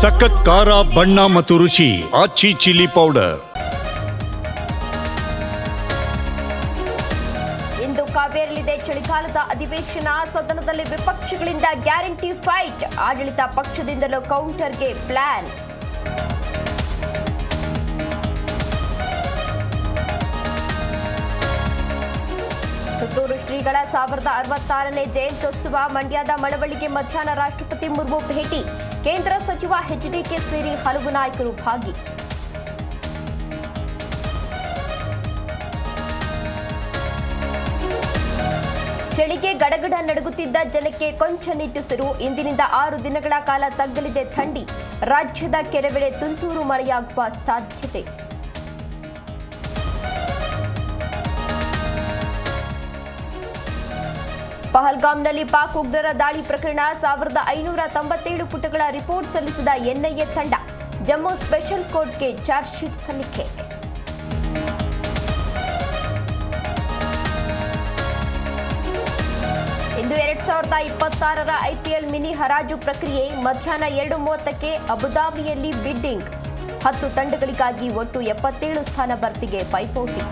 ಸಖತ್ ಖಾರ, ಬಣ್ಣ ಮತ್ತು ರುಚಿ, ಆಚಿ ಚಿಲ್ಲಿ ಪೌಡರ್. ಇಂದು ಕಾವೇರಲಿದೆ ಚಳಿಗಾಲದ ಅಧಿವೇಶನ. ಸದನದಲ್ಲಿ ವಿಪಕ್ಷಗಳಿಂದ ಗ್ಯಾರಂಟಿ ಫೈಟ್. ಆಡಳಿತ ಪಕ್ಷದಿಂದಲೂ ಕೌಂಟರ್ಗೆ ಪ್ಲಾನ್. ಸುತ್ತೂರು ಶ್ರೀಗಳ ಸಾವಿರದ ಅರವತ್ತಾರನೇ ಜಯಂತ್ಯೋತ್ಸವ ಮಂಡ್ಯದ ಮಳವಳ್ಳಿಗೆ ಮಧ್ಯಾಹ್ನ ರಾಷ್ಟ್ರಪತಿ ಮುರ್ಮು ಭೇಟಿ. ಕೇಂದ್ರ ಸಚಿವ ಎಚ್ಡಿಕೆ ಸೇರಿ ಹಲವು ನಾಯಕರು ಭಾಗಿ. ಚಳಿಗೆ ಗಡಗಡ ನಡುಗುತ್ತಿದ್ದ ಜನಕ್ಕೆ ಕೊಂಚ ನಿಟ್ಟುಸಿರು. ಇಂದಿನಿಂದ ಆರು ದಿನಗಳ ಕಾಲ ತಗ್ಗಲಿದೆ ಥಂಡಿ. ರಾಜ್ಯದ ಕೆಲವೆಡೆ ತುಂತುರು ಮಳೆಯಾಗುವ ಸಾಧ್ಯತೆ. ಪಹಲ್ಗಾಮ್ನಲ್ಲಿ ಪಾಕ್ ಉಗ್ರರ ದಾಳಿ ಪ್ರಕರಣ ಸಾವಿರದ ಐನೂರ ತೊಂಬತ್ತೇಳು ಪುಟಗಳ ರಿಪೋರ್ಟ್ ಸಲ್ಲಿಸಿದ ಎನ್ಐಎ ತಂಡ ಜಮ್ಮು ಸ್ಪೆಷಲ್ ಕೋರ್ಟ್ಗೆ ಚಾರ್ಜ್ ಶೀಟ್ ಸಲ್ಲಿಕೆ. ಇಂದು ಎರಡ್ ಸಾವಿರದ ಇಪ್ಪತ್ತಾರರ ಐಪಿಎಲ್ ಮಿನಿ ಹರಾಜು ಪ್ರಕ್ರಿಯೆ ಮಧ್ಯಾಹ್ನ ಎರಡು ಮೂವತ್ತಕ್ಕೆ ಅಬುದಾಬಿಯಲ್ಲಿ ಬಿಡ್ಡಿಂಗ್. ಹತ್ತು ತಂಡಗಳಿಗಾಗಿ ಒಟ್ಟು ಎಪ್ಪತ್ತೇಳು ಸ್ಥಾನ ಭರ್ತಿಗೆ ಪೈಪೋಟಿ.